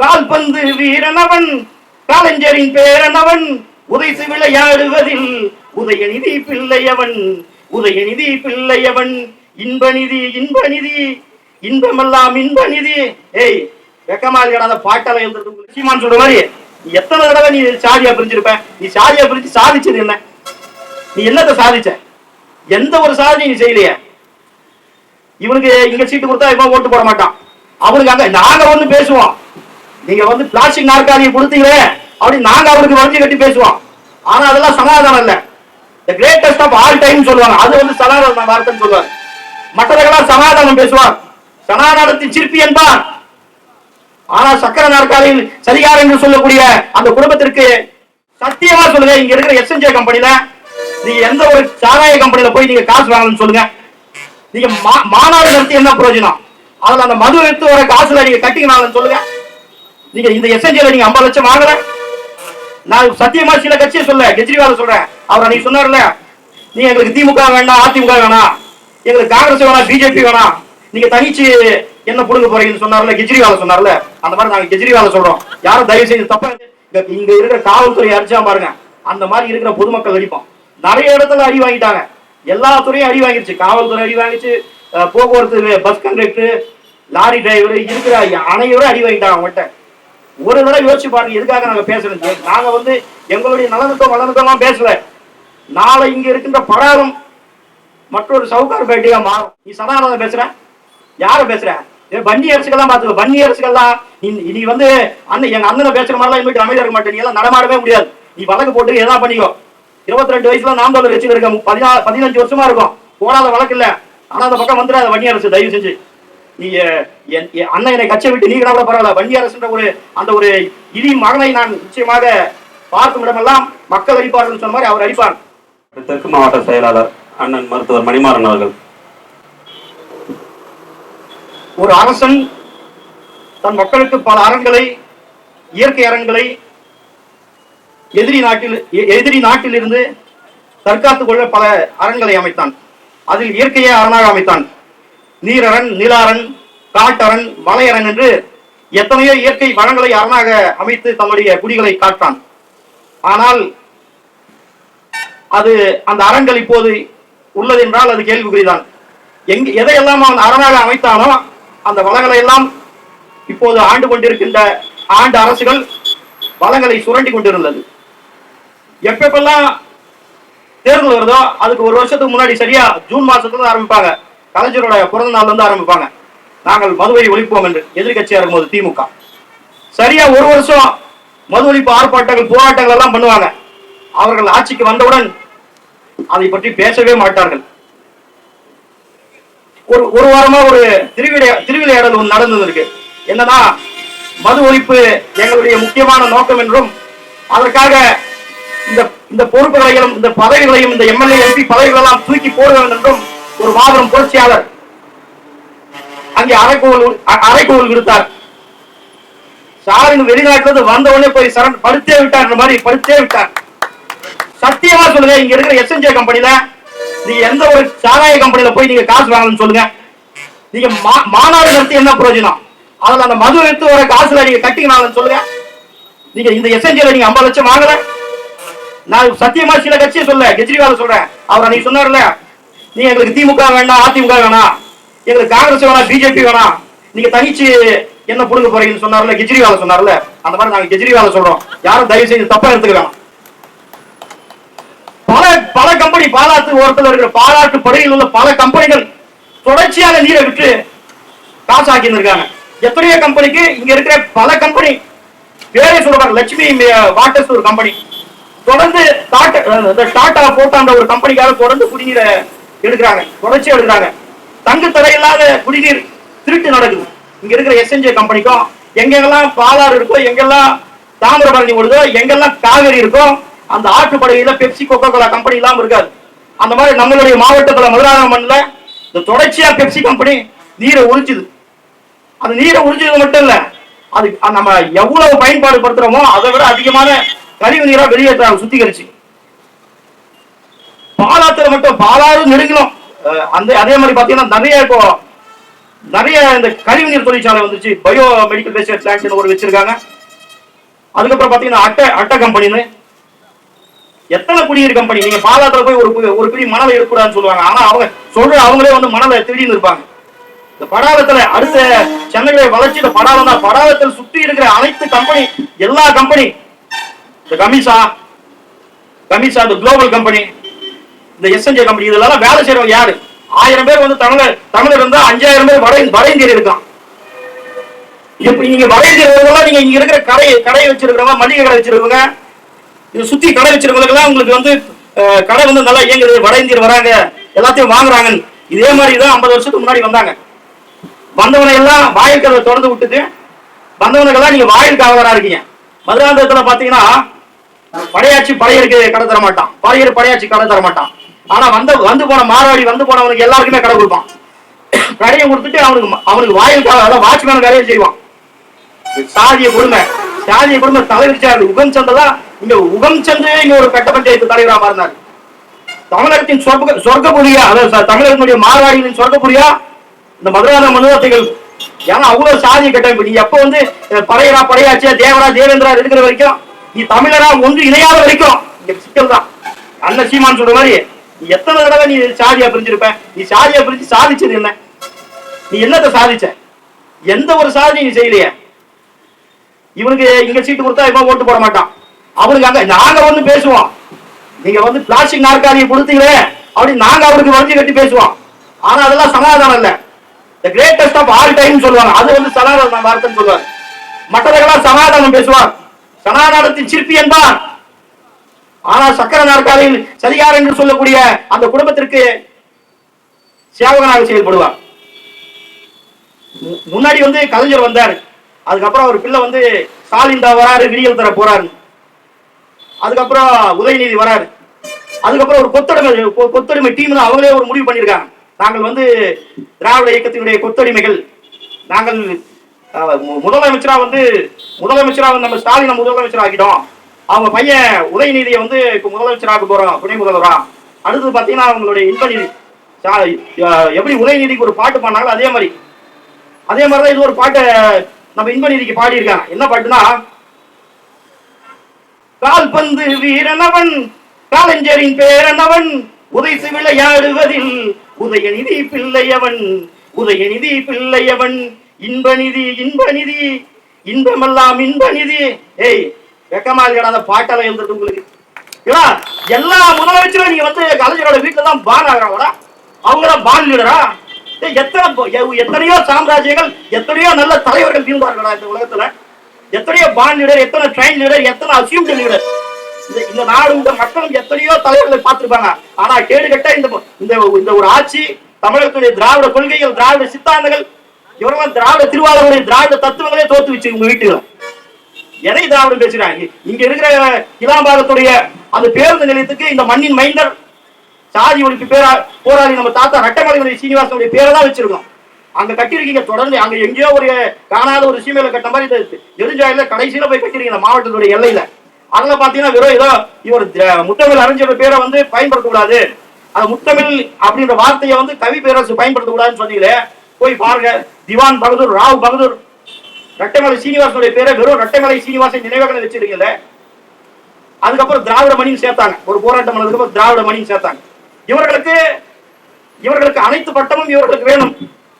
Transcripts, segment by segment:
கால்பந்து வீரனவன் காலஞ்சரின் பேரனவன் உதைசு விளையாடுவதில் உதயநிதி பிள்ளையவன் உதயநிதி பிள்ளையவன் இன்பநிதி இன்பநிதி இன்பமெல்லாம் இன்பநிதி. ஏய் வெக்கமா இருக்கடா அந்த பாட்டால எழுதுறது சீமான் சொல்ற மாதிரி நீ எத்தனை தடவை நீ சாதியா பிரிஞ்சிருப்ப? நீ சாதியா பிரிஞ்சு சாதிச்சது என்ன? நீ என்னத்தை சாதிச்ச? எந்த ஒரு சாதியும் நீ செய்யலையே. இவனுக்கு இங்க சீட்டு கொடுத்தா இவன் ஓட்டு போட மாட்டான். அவனுக்கு அங்க நாங்க வந்து பேசுவோம். நீங்க வந்து பிளாஸ்டிக் நாற்காலியை கொடுத்தீங்களே அப்படி நாங்க அவருக்கு வரைஞ்சு கட்டி பேசுவோம். ஆனா அதெல்லாம் சமாதானம் இல்ல. The greatest of all time சொல்லுவாங்க. அது வந்து சனாதன வார்த்தைன்னு சொல்லுவாங்க. மற்றவர்களாம் சமாதானம் பேசுவார் சனாதனத்தின் சிற்பி என்பார். ஆனா சக்கர நாற்காலியில் சரிகார் என்று சொல்லக்கூடிய அந்த குடும்பத்திற்கு சத்தியமா சொல்லுங்க. இங்க இருக்கிற எஸ்என்ஜே கம்பெனில நீங்க எந்த ஒரு சாராய கம்பெனில போய் நீங்க காசு வாங்கணும்னு சொல்லுங்க. நீங்க மா- மாநாடு நடத்தி என்ன பிரயோஜனம்? அதுல அந்த மது எடுத்து வர காசுல நீங்க கட்டிக்கணும் சொல்லுங்க. நீங்க இந்த எஸ்என்ஜில நீங்க 50 லட்சம் வாங்கல நான் சத்தியமா சில கட்சியை சொல்ல கெஜ்ரிவால் சொல்றேன். அவர் நீ சொன்னார்ல நீ எங்களுக்கு திமுக வேண்டாம் அதிமுக வேணாம். எங்களுக்கு காங்கிரஸ் வேணாம் பிஜேபி வேணாம். நீங்க தனிச்சு என்ன புடுங்க போறீங்கன்னு சொன்னார்ல கெஜ்ரிவால சொன்னார்ல. அந்த மாதிரி நாங்க கெஜ்ரிவால சொல்றோம். யாரும் தயவு செய்து தப்பா இங்க இருக்கிற காவல்துறை அடிச்சா பாருங்க அந்த மாதிரி இருக்கிற பொதுமக்கள் அடிப்போம். நிறைய இடத்துல அடி வாங்கிட்டாங்க. எல்லா துறையும் அடி வாங்கிருச்சு. காவல்துறை அடி வாங்கிச்சு போக்குவரத்து பஸ் கண்டக்டர் லாரி டிரைவர் இருக்கிற அனைவரும் அடி வாங்கிட்டாங்க அவங்கள்ட்ட. ஒரு தடவை யோசிச்சு பாருங்க எதுக்காக நாங்க பேசுறோம் நாங்க வந்து எங்களுடைய நலனுக்கும் வளனுக்கெல்லாம் பேசல. நாளை இங்க இருக்கின்ற படாரம் மற்றொரு சவுகார் பேட்டியா மாறும். நீ சதானந்தம் பேசுற? யார பேசுற? ஏ, வன்னி அரசுக்கெல்லாம் பாத்துக்கோ வன்னி அரசுக்கெல்லாம் நீ- நீ வந்து அண்ணன் எங்க அண்ணனை பேசுற மாதிரிலாம் இனிமேட்டு அமைதியா இருக்க மாட்டேன். நீ எல்லாம் நடமாடவே முடியாது. நீ வழக்கு போட்டு எதா பண்ணிக்கோ. இருபத்தி ரெண்டு வயசுல நாம் தொடர் வச்சு இருக்க பதினாலு பதினஞ்சு வருஷமா இருக்கும். போடாத வழக்கு இல்ல. ஆனா அந்த பக்கம் வந்துடாத வன்னி அரசு தயவு செஞ்சு. நீ எ- என் என் அண்ணன் என்னை கட்சியை விட்டு நீங்க கூட பரவாயில்ல. வன்னி அரசுன்ற ஒரு அந்த ஒரு இடி மகனை நான் நிச்சயமாக பார்க்கும் இடமெல்லாம் மக்கள் அடிப்பார்கள் சொன்ன மாதிரி அவர் அடிப்பார். தெற்கு மாவட்ட செயலாளர் அண்ணன் மருத்துவர் மணிமாறன் அவர்கள். ஒரு அரசன் தன் மக்களுக்கு பல அறங்களை இயற்கை அறங்களை எதிரி நாட்டில் எதிரி நாட்டிலிருந்து தற்காத்துக் கொள்ள பல அறங்களை அமைத்தான். அதில் இயற்கையை அரணாக அமைத்தான். நீரரண் நிலாரண் காட்டரண் மலையரண் என்று எத்தனையோ இயற்கை வளங்களை அரணாக அமைத்து தன்னுடைய குடிகளை காட்டான். ஆனால் அது அந்த அறங்கள் இப்போது உள்ளது என்றால் அது கேள்விக்குறிதான். எங்கு எதையெல்லாம் அவன் அரணாக அமைத்தானோ அந்த வளங்களை எல்லாம் இப்போது ஆண்டு கொண்டிருக்கின்ற ஆண்டு அரசுகள் வளங்களை சுரண்டி கொண்டிருந்தது. எப்பப்பெல்லாம் தேர்தல் வருதோ அதுக்கு ஒரு வருஷத்துக்கு முன்னாடி சரியா ஜூன் மாசத்துல ஆரம்பிப்பாங்க. கலைஞரோட பிறந்த நாள்ல இருந்து ஆரம்பிப்பாங்க. நாங்கள் மதுவை ஒழிப்போம் என்று எதிர்கட்சியா இருக்கும்போது திமுக. சரியா ஒரு வருஷம் மது ஒழிப்பு ஆர்ப்பாட்டங்கள் போராட்டங்கள் எல்லாம் பண்ணுவாங்க. அவர்கள் ஆட்சிக்கு வந்தவுடன் அதை பற்றி பேசவே மாட்டார்கள். ஒரு ஒரு வாரமா ஒரு திருவிழை திருவிளையாடல் ஒன்று நடந்தது இருக்கு. என்னன்னா மது ஒழிப்பு எங்களுடைய முக்கியமான நோக்கம் என்றும் அதற்காக இந்த இந்த பொறுப்புகளையும் இந்த பதவிகளையும் இந்த எம்எல்ஏ எம்பி பதவிகளெல்லாம் தூக்கி போடுவேன் என்றும் ஒரு மாபெரும் புரட்சியாளர். அங்கே அரைக்கோவில் அ- அரைக்கோவில் விடுத்தார். ஸ்டாலின் வெளிநாட்டுல வந்த உடனே போய் சரண் படுத்தே விட்டார் மாதிரி படுத்தே விட்டார். சத்தியமா சொல்லுங்க இங்க இருக்கிற எஸ்என்ஜே கம்பெனில நீ எந்த ஒரு சாராய கம்பெனில போய் நீங்க காசு வாங்கணும்னு சொல்லுங்க. நீங்க மா- மாநாடு நடத்தி என்ன பிரயோஜனம்? அதுல அந்த மது எடுத்து வர காசுல நீங்க கட்டிக்கணும் சொல்லுங்க. நீங்க இந்த எஸ்என்ஜில நீங்க 50 லட்சம் வாங்கல. நான் சத்தியமா சில கட்சியை சொல்ல கெஜ்ரிவால் சொல்றேன். அவர் அன்னைக்கு சொன்னார்ல நீ எங்களுக்கு திமுக வேணாம் அதிமுக வேணாம். எங்களுக்கு காங்கிரஸ் வேணாம் பிஜேபி வேணாம். நீங்க தனிச்சு என்ன புடுங்க போறீங்கன்னு சொன்னார்ல கெஜ்ரிவால சொன்னார்ல அந்த மாதிரி நாங்க கெஜ்ரிவால சொல்றோம். யாரும் தயவு செய்து தப்பா எடுத்துக்கலாம் பல பல கம்பெனி பாலாத்து ஓரத்தில் இருக்கிற பாலாட்டு படையில் உள்ள பல கம்பெனிகள் தொடர்ச்சியாக நீரை விட்டு காசு ஆக்கி இருக்காங்க எத்தனையோ கம்பெனிக்கு இங்க இருக்கிற பல கம்பெனி பேரே சொல்றாங்க லட்சுமி வாட்டர்ஸ் ஒரு கம்பெனி தொடர்ந்து டாட்டா இந்த டாடா போட்டான்ற ஒரு கம்பெனிக்காக தொடர்ந்து குடிநீரை எடுக்கிறாங்க. தொடர்ச்சியா எடுக்கிறாங்க. தங்கு தடையில்லாத குடிநீர் திருட்டு நடக்குது. இங்க இருக்கிற எஸ்என்ஜே கம்பெனிக்கும் எங்கெங்கெல்லாம் பாலாறு இருக்கோ எங்கெல்லாம் தாமிரபரணி ஓடுதோ எங்கெல்லாம் காவேரி இருக்கோ அந்த ஆற்றுப்படையில பெப்சி கொக்கோ கோலா கம்பெனி இல்லாம இருக்காது. அந்த மாதிரி நம்மளுடைய மாவட்டத்துல மதுராந்தகம் மண்ணில் இந்த தொடர்ச்சியா பெப்சி கம்பெனி நீரை உறிஞ்சுது. அந்த நீரை உறிஞ்சது மட்டும் இல்ல அது நம்ம எவ்வளவு பயன்பாடு படுத்துறோமோ அதை விட அதிகமான கழிவு நீரா வெளியேற்றாங்க சுத்திகரிச்சு. பாலாறு நெடுங்கிலும் அந்த அதே மாதிரி பாத்தீங்கன்னா நிறைய இப்போ நிறைய இந்த கழிவுநீர் தொழிற்சாலை வந்துச்சு. பயோ மெடிக்கல் வேஸ்ட் பிளான்ட் ஒரு வச்சிருக்காங்க. அதுக்கப்புறம் பாத்தீங்கன்னா அட்டை அட்டை கம்பெனின்னு. எத்தனை குடிநீர் கம்பெனி? நீங்க பாலாத்துல போய் ஒரு ஒரு பிடி மணலை எடுக்கூடாதுன்னு சொல்லுவாங்க. ஆனா அவங்க சொல்ற அவங்களே வந்து மணலை திருடின்னு இருப்பாங்க. இந்த படாவத்துல அடுத்த சென்னையில வளர்ச்சியில இந்த படாவம் தான் படாவத்தில் சுத்தி இருக்கிற அனைத்து கம்பெனி எல்லா கம்பெனி இந்த கமிஷா கமிஷா இந்த குளோபல் கம்பெனி இந்த எஸ்என்ஜே கம்பெனி இதெல்லாம் வேலை செய்யறவங்க யாரு? ஆயிரம் பேர் வந்து தமிழர் தமிழர் இருந்தா அஞ்சாயிரம் பேர் வட வட இந்தியர் இருக்கான். இப்ப நீங்க வட இந்தியர்கள் நீங்க இங்க இருக்கிற கடை கடை வச்சிருக்கிறவங்க மளிகை கடை வச்சிருக்கவங்க இது சுத்தி கடை வச்சிருக்கவங்களுக்கெல்லாம் உங்களுக்கு வந்து கடை வந்து நல்லா இயங்குது. வட இந்தியர் வராங்க எல்லாத்தையும் வாங்குறாங்க இதே மாதிரி தான் ஐம்பது வருஷத்துக்கு முன்னாடி வந்தாங்க. வந்தவனை எல்லாம் வாயில் கதவை திறந்து விட்டுட்டு வந்தவனுக்கெல்லாம் நீங்க வாயில் காவலரா இருக்கீங்க. மதுராந்தகத்துல பாத்தீங்கன்னா படையாச்சி படையருக்கு கடை தர மாட்டான் படையர் படையாச்சி கடை தர மாட்டான் ஆனா வந்த வந்து போன மாறாடி வந்து போனவனுக்கு எல்லாருக்குமே கடை கொடுப்பான். கடையை கொடுத்துட்டு அவனுக்கு அவனுக்கு வாயில் அதாவது வாட்ச்மேன் வேலையை செய்வான். சாதிய கொடுமை சாதிய கொடுமை தலைவிரிச்சாரு உகம் சந்ததான் இங்க உகம் சந்து இங்க ஒரு கட்ட பஞ்சாயத்து தலைவரா மாறினார். தமிழகத்தின் சொர்க்க சொர்க்கபுரியா அதாவது தமிழகத்தினுடைய மார்வாடியின் சொர்க்கபுரியா இந்த மதுராத மனுவாசிகள் ஏன்னா அவ்வளவு சாதிய கட்டமைப்பு. நீ எப்ப வந்து அஹ், படையரா தேவரா தேவேந்திரா இருக்கிற வரைக்கும் நீ தமிழரா ஒன்று இணையாத வரைக்கும் இங்க சிக்கல் தான் அண்ணன் சீமான் சொல்ற மாதிரி எத்தனை தடவை நீ சாதியா பிரிஞ்சிருப்ப? நீ சாதியா பிரிஞ்சு சாதிச்சது என்ன? நீ என்னத்தை சாதிச்ச? எந்த ஒரு சாதனை நீ செய்யலையே. இவனுக்கு இங்க சீட்டு கொடுத்தா இவன் ஓட்டு போட மாட்டான். அவனுக்கு அங்க நாங்க வந்து பேசுவோம். நீங்க வந்து பிளாஸ்டிக் நாற்காலியை கொடுத்தீங்களே அப்படி நாங்க அவருக்கு வளைஞ்சு கட்டி பேசுவோம். ஆனா அதெல்லாம் சமாதானம் இல்ல. The greatest of all time சொல்லுவாங்க. அது வந்து சனாதன வார்த்தைன்னு சொல்லுவாங்க மற்றவர்களாம் சமாதானம் பேசுவார் சமாதானத்தின் சிற்பி என்பார். ஆனால் சக்கர நாற்காலியில் சரியார் என்று சொல்லக்கூடிய அந்த குடும்பத்திற்கு சேவகனாக செயல்படுவார். மு- முன்னாடி வந்து கலைஞர் வந்தார். அதுக்கப்புறம் அவர் பிள்ளை வந்து ஸ்டாலின் தான் வராரு விடியல் தர போறாரு. அதுக்கப்புறம் உதயநிதி வராரு. அதுக்கப்புறம் ஒரு கொத்தடிமை கொத்தடிமை டீம் தான் அவங்களே ஒரு முடிவு பண்ணியிருக்காங்க. நாங்கள் வந்து திராவிட இயக்கத்தினுடைய கொத்தடிமைகள். நாங்கள் முதலமைச்சரா வந்து முதலமைச்சரா வந்து நம்ம ஸ்டாலினை முதலமைச்சர் ஆகிட்டோம் அவங்க பையன் உதயநிதியை வந்து இப்போ முதலமைச்சராக போறோம் துணை முதல்வரா? அடுத்து பார்த்தீங்கன்னா அவங்களுடைய இன்பநிதி. சா- எப்படி உதயநிதிக்கு ஒரு பாட்டு பாடினாங்களோ அதே மாதிரி. அதே மாதிரி தான் இது ஒரு பாட்டை நம்ம இன்பநிதிக்கு பாடியிருக்காங்க. என்ன பாட்டுனா கால்பந்து வீரனவன் காலஞ்சரின் பேரனவன் உதைத்து விளையாடுவதில் உதயநிதி பிள்ளையவன் உதயநிதி பிள்ளையவன். இன்பநிதி இன்பநிதி இன்பமெல்லாம் இன்பநிதி. ஏய் வெக்கமா இல்லையாடா அந்த பாட்டெல்லாம் எழுதுறது உங்களுக்கு. ஏன்னா எல்லா முதலமைச்சரும் நீங்க வந்து கலைஞரோட வீட்டுல தான் பான் ஆகிறாங்களா அவங்க தான் பான் லீடரா? எத்தனை எத்தனையோ சாம்ராஜ்யங்கள் எத்தனையோ நல்ல தலைவர்கள் இருந்தார்களா இந்த உலகத்துல. எத்தனையோ பான் லீடர் எத்தனை ட்ரெயின் லீடர் எத்தனை அசியூம்டு லீடர். இந்த இந்த நாடு இந்த மக்களும் எத்தனையோ தலைவர்களை பார்த்திருப்பாங்க. ஆனா கேடு கட்ட இந்த இந்த இந்த ஒரு ஆட்சி தமிழகத்துடைய திராவிட கொள்கைகள் திராவிட சித்தாந்தங்கள் இவரெல்லாம் திராவிட திருவாளருடைய திராவிட தத்துவங்களே தோத்து வச்சு உங்க வீட்டுல. எதை திராவிடம் பேசுறாங்க இங்க இருக்கிற இளாம்பாகத்துடைய அந்த பேருந்து நிலையத்துக்கு இந்த மண்ணின் மைந்தர் சாதி ஒழிப்பு பேரா போராளி நம்ம தாத்தா ரெட்டமலையுடைய சீனிவாசனுடைய பேரை தான் வச்சிருக்கோம். அங்க கட்டிருக்கீங்க தொடர்ந்து அங்க எங்கேயோ ஒரு காணாத ஒரு சீமையில கட்ட மாதிரி இந்த கடைசியில போய் கட்டிருக்கீங்க மாவட்டத்துடைய எல்லையில. அதுல பாத்தீங்கன்னா வெறும் ஏதோ இவர் முத்தமிழ் அறிஞர் பேரை வந்து பயன்படுத்த கூடாது அந்த முத்தமிழ் அப்படின்ற வார்த்தையை வந்து கவி பேரரசு பயன்படுத்த கூடாதுன்னு சொன்னீங்களே. போய் பாருங்க. திவான் பகதூர் ராவ் பகதூர் ரெட்டைமலை சீனிவாசனுடைய பேரை வெறும் ரெட்டைமலை சீனிவாசன் நினைவகம் வச்சிருக்கல அதுக்கப்புறம் திராவிட மணியும் சேர்த்தாங்க. ஒரு போராட்டம் பண்ணதுக்கு திராவிட மணியும் சேர்த்தாங்க. இவர்களுக்கு இவர்களுக்கு அனைத்து பட்டமும் இவர்களுக்கு வேணும்.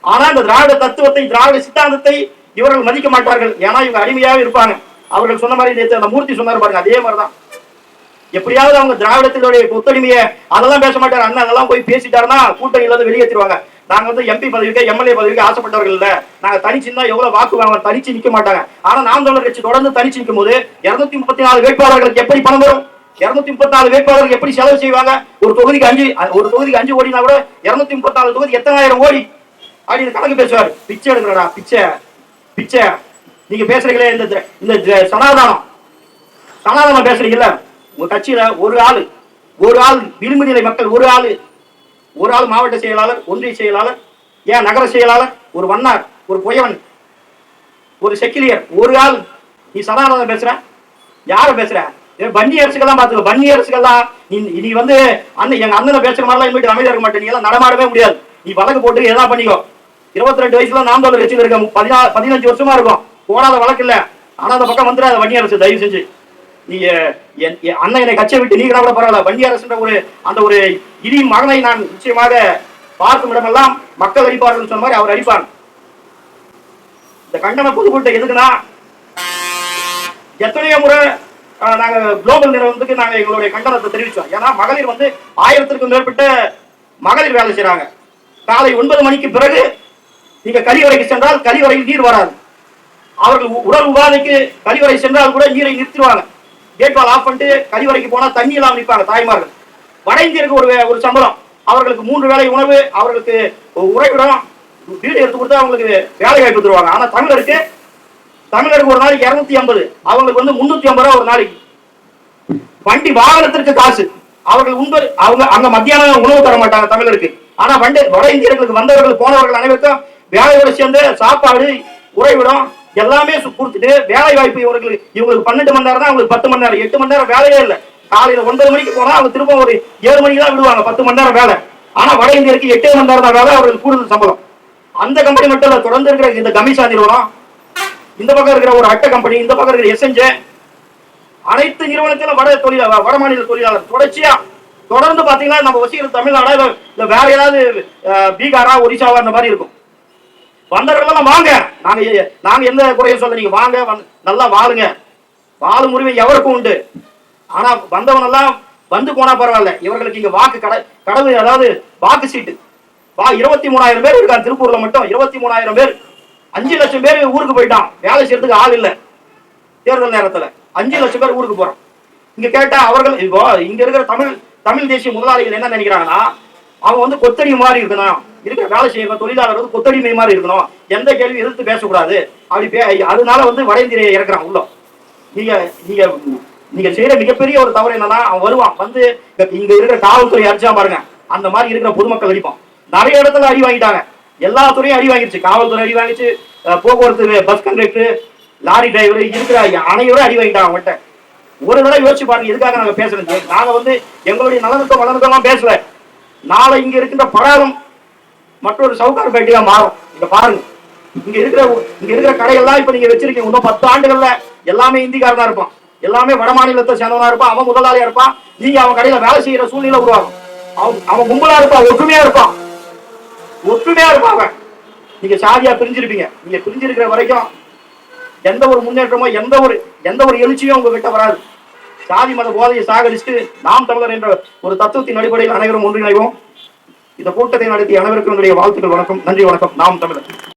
ஆனா இந்த திராவிட தத்துவத்தை திராவிட சித்தாந்தத்தை இவர்கள் மதிக்க மாட்டார்கள். ஏன்னா இவங்க அடிமையாக இருப்பாங்க. அவர்கள் சொன்ன மாதிரி அந்த மூர்த்தி சொன்னார் பாருங்க அதே மாதிரிதான். எப்படியாவது அவங்க திராவிடத்தினுடைய ஒத்துழைமையை அதெல்லாம் பேச மாட்டார். அண்ணன் அதெல்லாம் போய் பேசிட்டாருன்னா கூட்டணியில இருந்து வெளியேற்றிடுவாங்க. நாங்க வந்து எம்பி பதவிக்கு எம்எல்ஏ பதவிக்கு ஆசைப்பட்டவர்கள் இல்ல. நாங்க தனிச்சு எவ்வளவு வாக்கு வாங்க தனிச்சு நிக்க மாட்டாங்க. ஆனா நாம் தமிழர் கட்சி தொடர்ந்து தனிச்சு நிற்கும் போது இருநூத்தி முப்பத்தி நாலு வேட்பாளர்களுக்கு எப்படி பணம் வரும்? இருநூத்தி முப்பத்தி நாலு வேட்பாளர்கள் எப்படி செலவு செய்வாங்க? ஒரு தொகுதிக்கு அஞ்சு ஒரு தொகுதிக்கு அஞ்சு கோடினா கூட இருநூத்தி முப்பத்தி நாலு தொகுதி எத்தனாயிரம் கோடி அப்படின்னு கணக்கு பேசுவார். பிச்சை எடுக்கிறடா பிச்சை பிச்சை. நீங்க பேசுறீங்களே இந்த இந்த சனாதானம். சனாதானம் பேசுறீங்கல்ல? உங்க கட்சியில ஒரு ஆளு ஒரு ஆள் விளிம்பு நிலை மக்கள் ஒரு ஆளு. ஒரு ஆள் மாவட்ட செயலாளர் ஒன்றிய செயலாளர் ஏன் நகர செயலாளர் ஒரு வண்ணார் ஒரு புயவன் ஒரு செக்கிலியர் ஒரு ஆள். நீ சனாதனம் பேசுற? யார பேசுற? ஏ, பன்னி அரசுகள்லாம் பாத்துக்கோ பன்னி அரசுகள்லாம் நீ நீ வந்து அண்ணன் எங்க அண்ணனை பேசுற மாதிரிலாம் இனிமேட்டு அமைதியா இருக்க மாட்டேன். நீ எல்லாம் நடமாடவே முடியாது. நீ வழக்கு போட்டு எதா பண்ணிக்கோ. இருபத்தி ரெண்டு வயசுல நாம் தோல் வச்சு இருக்க பதினா பதினஞ்சு வருஷமா இருக்கும். போடாத வழக்கு இல்ல. ஆனா அந்த பக்கம் வந்துடாத வன்னி அரசு தயவு செஞ்சு. நீ என்- என் அண்ணன் என்னை கட்சியை விட்டு நீங்க கூட பரவாயில்ல. வன்னி அரசுன்ற ஒரு அந்த ஒரு இனி மகனை நான் நிச்சயமாக பார்க்கும் இடமெல்லாம் மக்கள் அடிப்பார்கள் சொன்ன மாதிரி அவர் அடிப்பார். இந்த கண்டன பொதுக்கூட்டம் எதுக்குன்னா எத்தனையோ முறை அஹ், நாங்க குளோபல் நிறுவனத்துக்கு நாங்க எங்களுடைய கண்டனத்தை தெரிவிச்சோம். ஏன்னா மகளிர் வந்து ஆயிரத்திற்கும் மேற்பட்ட மகளிர் வேலை செய்யறாங்க காலை ஒன்பது மணிக்கு பிறகு நீங்க கழிவறைக்கு சென்றால் கழிவறையில் நீர் வராது. அவர்கள் உடல் உபாதைக்கு கழிவறை சென்றால் கூட நீரை நிறுத்திடுவாங்க. கேட்வால் ஆஃப் பண்ணிட்டு கழிவறைக்கு போனா தண்ணி எல்லாம் நிற்பாங்க தாய்மார்கள். வட இந்தியருக்கு ஒரு ஒரு சம்பளம். அவர்களுக்கு மூன்று வேலை உணவு அவர்களுக்கு உறைவிடம் வீடு எடுத்து கொடுத்தா அவங்களுக்கு வேலை வாய்ப்பு தருவாங்க. ஆனா தமிழருக்கு தமிழருக்கு ஒரு நாளைக்கு இருநூத்தி ஐம்பது. அவங்களுக்கு வந்து முன்னூத்தி ஐம்பது ரூபா ஒரு நாளைக்கு. வண்டி வாகனத்திற்கு காசு. அவர்கள் உண்பது அவங்க அங்க மத்தியானம் உணவு தர மாட்டாங்க தமிழருக்கு. ஆனா வண்டி வட இந்தியர்களுக்கு வந்தவர்கள் போனவர்கள் அனைவருக்கும் வேலையோட சேர்ந்து சாப்பாடு உறைவிடம் எல்லாமே கொடுத்துட்டு வேலை வாய்ப்பு இவங்களுக்கு இவங்களுக்கு பன்னெண்டு மணி நேரம் தான் அவங்களுக்கு பத்து மணி நேரம். எட்டு மணி நேரம் வேலையே இல்லை. காலையில ஒன்பது மணிக்கு போனா அவங்க திரும்ப ஒரு ஏழு மணிக்கு தான் விடுவாங்க பத்து மணி நேரம் வேலை. ஆனா வட இந்தியருக்கு எட்டே மணி நேரம் தான் வேலை அவர்களுக்கு கூடுதல் சம்பளம். அந்த கம்பெனி மட்டும் இல்ல தொடர்ந்து இருக்கிற இந்த கமிஷா நிறுவனம் இந்த பக்கம் இருக்கிற ஒரு அட்டை கம்பெனி இந்த பக்கம் இருக்கிற எஸ்என்ஜே அனைத்து நிறுவனத்திலும் வட தொழிலாளர் வட மாநில தொழிலாளர். தொடர்ச்சியா தொடர்ந்து பாத்தீங்கன்னா நம்ம வசிக்கிற தமிழ்நாடா இல்ல வேற ஏதாவது அஹ், பீகாரா ஒரிசாவா அந்த மாதிரி இருக்கும். வந்தவர்களெல்லாம் வாங்க. நாங்க நாங்க எந்த குறையும் சொல்ல நீங்க வாங்க நல்லா வாழுங்க. வாழும் உரிமை எவருக்கும் உண்டு. ஆனா வந்தவனெல்லாம் வந்து போனா பரவாயில்ல. இவர்களுக்கு இங்க வாக்கு கடை கடவு அதாவது வாக்கு சீட்டு. வா இருபத்தி மூணாயிரம் பேர் இருக்காங்க. திருப்பூர்ல மட்டும் இருபத்தி மூணாயிரம் பேர். அஞ்சு லட்சம் பேர் ஊருக்கு போயிட்டான். வேலை செய்யறதுக்கு ஆள் இல்ல. தேர்தல் நேரத்துல அஞ்சு லட்சம் பேர் ஊருக்கு போறோம் இங்க கேட்டா அவர்கள் இப்போ இங்க இருக்கிற தமிழ் தமிழ் தேசிய முதலாளிகள் என்ன நினைக்கிறாங்கன்னா அவன் வந்து கொத்தடி மாதிரி இருக்கணும். இருக்கிற வேலை செய்யற தொழிலாளர் வந்து கொத்தடிமை மாதிரி இருக்கணும். எந்த கேள்வி எதிர்த்து பேசக்கூடாது. அப்படி பே அதனால வந்து வட இந்தியை இறக்குறான் உள்ள. நீங்க நீங்க நீங்க செய்யற மிகப்பெரிய ஒரு தவறு என்னன்னா அவன் வருவான் வந்து இங்க- இருக்கிற காவல்துறை அடிச்சா பாருங்க. அந்த மாதிரி இருக்கிற பொதுமக்கள் அடிப்பான். நிறைய இடத்துல அடி வாங்கிட்டாங்க. எல்லா துறையும் அடி வாங்கிடுச்சு காவல்துறை அடி வாங்கிச்சு போக்குவரத்து பஸ் கண்டக்டர் லாரி டிரைவர் இருக்கிற அனைவரும் அடி வாங்கிட்டாங்க அவன்கிட்ட ஒரு தடவை யோசிச்சு பாருங்க எதுக்காக நாங்க பேசுறது? நாங்க வந்து எங்களுடைய நலனுக்கும் வளனுக்கெல்லாம் பேசல. நாளை இங்க இருக்கின்ற படாரம் மற்றொரு சவுகார் பேட்டியா மாறும். இங்க பாருங்க. இங்க இருக்கிற இங்க இருக்கிற கடையெல்லாம் இப்ப நீங்க வச்சிருக்கீங்க. இன்னும் பத்து ஆண்டுகள்ல எல்லாமே இந்திக்காரதான் இருப்பான். எல்லாமே வட மாநிலத்தை சேர்ந்தவனா இருப்பான் அவன் முதலாளியா இருப்பான். நீங்க அவன் கடையில வேலை செய்யற சூழ்நிலை உருவாகும். அவன் அவன் கும்பலா இருப்பான் ஒற்றுமையா இருப்பான். ஒற்றுமையா இருப்பான் அவன். நீங்க சாதியா பிரிஞ்சிருப்பீங்க. நீங்க பிரிஞ்சிருக்கிற வரைக்கும் எந்த ஒரு முன்னேற்றமோ எந்த ஒரு எந்த ஒரு எழுச்சியும் உங்ககிட்ட வராது. சாதி மத போதையை சாகரித்து நாம் தமிழர் என்ற ஒரு தத்துவத்தின் அடிப்படையில் அனைவரும் ஒன்றிணைவோம். இந்த கூட்டத்தை நடத்திய அனைவருக்கும் என்னுடைய வாழ்த்துக்கள் வணக்கம். நன்றி வணக்கம். நாம் தமிழர்.